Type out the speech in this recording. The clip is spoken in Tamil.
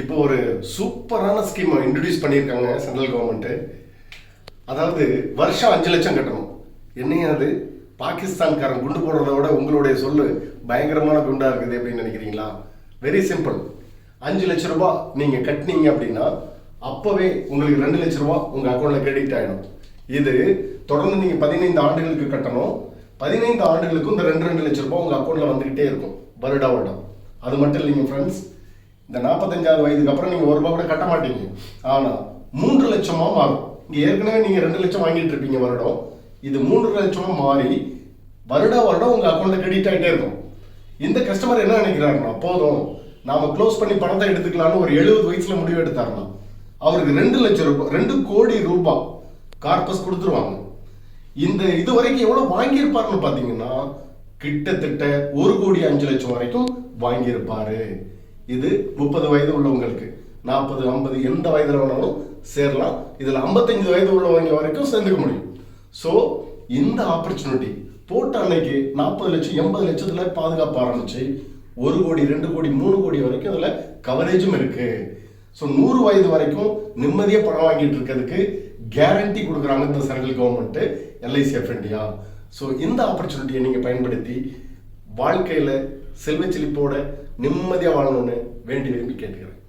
இப்போ ஒரு சூப்பரான ஸ்கீம் இன்ட்ரடியூஸ் பண்ணியிருக்காங்க சென்ட்ரல் கவர்மெண்ட்டு அதாவது வருஷம் அஞ்சு லட்சம் கட்டணும். என்னையா அது பாகிஸ்தான்காரன் குண்டு போடுறத விட உங்களுடைய சொல்லு பயங்கரமான குண்டாக இருக்குது அப்படின்னு நினைக்கிறீங்களா? வெரி சிம்பிள் அஞ்சு லட்ச ரூபா நீங்கள் கட்டினீங்க அப்படின்னா அப்போவே உங்களுக்கு ரெண்டு லட்ச ரூபா உங்கள் அக்கௌண்ட்டில் கிரெடிட் ஆகிடும் இது தொடர்ந்து நீங்கள் பதினைந்து ஆண்டுகளுக்கு கட்டணும். பதினைந்து ஆண்டுகளுக்கும் இந்த ரெண்டு ரெண்டு லட்ச ரூபாய் உங்கள் அக்கௌண்ட்டில் வந்துக்கிட்டே இருக்கும். வருடா வருடம். அது மட்டும் இல்லைங்க ஃப்ரெண்ட்ஸ் இந்த நாற்பத்தஞ்சாவது வயதுக்கு அப்புறம் நீங்கள் ஒரு ரூபாய் கூட கட்ட மாட்டீங்க. ஆனால் மூன்று லட்சமாக மாறும். இங்கே ஏற்கனவே நீங்கள் ரெண்டு லட்சம் வாங்கிட்டு இருப்பீங்க வருடம். இது மூன்று லட்சமாக மாறி வருட வருடம் உங்கள் அக்கௌண்ட்டில் கிரெடிட் ஆகிட்டே இருக்கும். இந்த கஸ்டமர் என்ன நினைக்கிறாருன்னா போதும் நாம் க்ளோஸ் பண்ணி பணத்தை எடுத்துக்கலாம்னு ஒரு எழுபது வயசில் முடிவு எடுத்தாருன்னா அவருக்கு ரெண்டு லட்சம் ரூபாய் ரெண்டு கோடி ரூபாய் கார்பஸ் கொடுத்துருவாங்க. இந்த இது வரைக்கும் எவ்வளோ வாங்கியிருப்பாருன்னு பார்த்தீங்கன்னா கிட்டத்தட்ட ஒரு கோடி அஞ்சு லட்சம் வரைக்கும் வாங்கியிருப்பாரு. இது முப்பது வயது உள்ளவங்களுக்கு. நாற்பது ஐம்பது எந்த வயதில் வேணாலும் சேரலாம். இதில் ஐம்பத்தஞ்சு வயது உள்ளவங்க வரைக்கும் சேர்ந்துக்க முடியும். ஸோ இந்த ஆப்பர்ச்சுனிட்டி போட்ட அன்னைக்கு நாற்பது லட்சம் எண்பது லட்சத்தில் பாதுகாப்பு ஆரம்பிச்சு ஒரு கோடி ரெண்டு கோடி மூணு கோடி வரைக்கும் அதில் கவரேஜும் இருக்கு. ஸோ நூறு வயது வரைக்கும் நிம்மதியாக பணம் வாங்கிட்டு இருக்கிறதுக்கு கேரண்டி கொடுக்குறாங்க இந்த central government LIC of India so இந்த ஆப்பர்ச்சுனிட்டியை நீங்கள் பயன்படுத்தி வாழ்க்கையில் செல்வ செழிப்போட நிம்மதியாக வாழணும்னு வேண்டி விரும்பி கேட்டுக்கிறேன்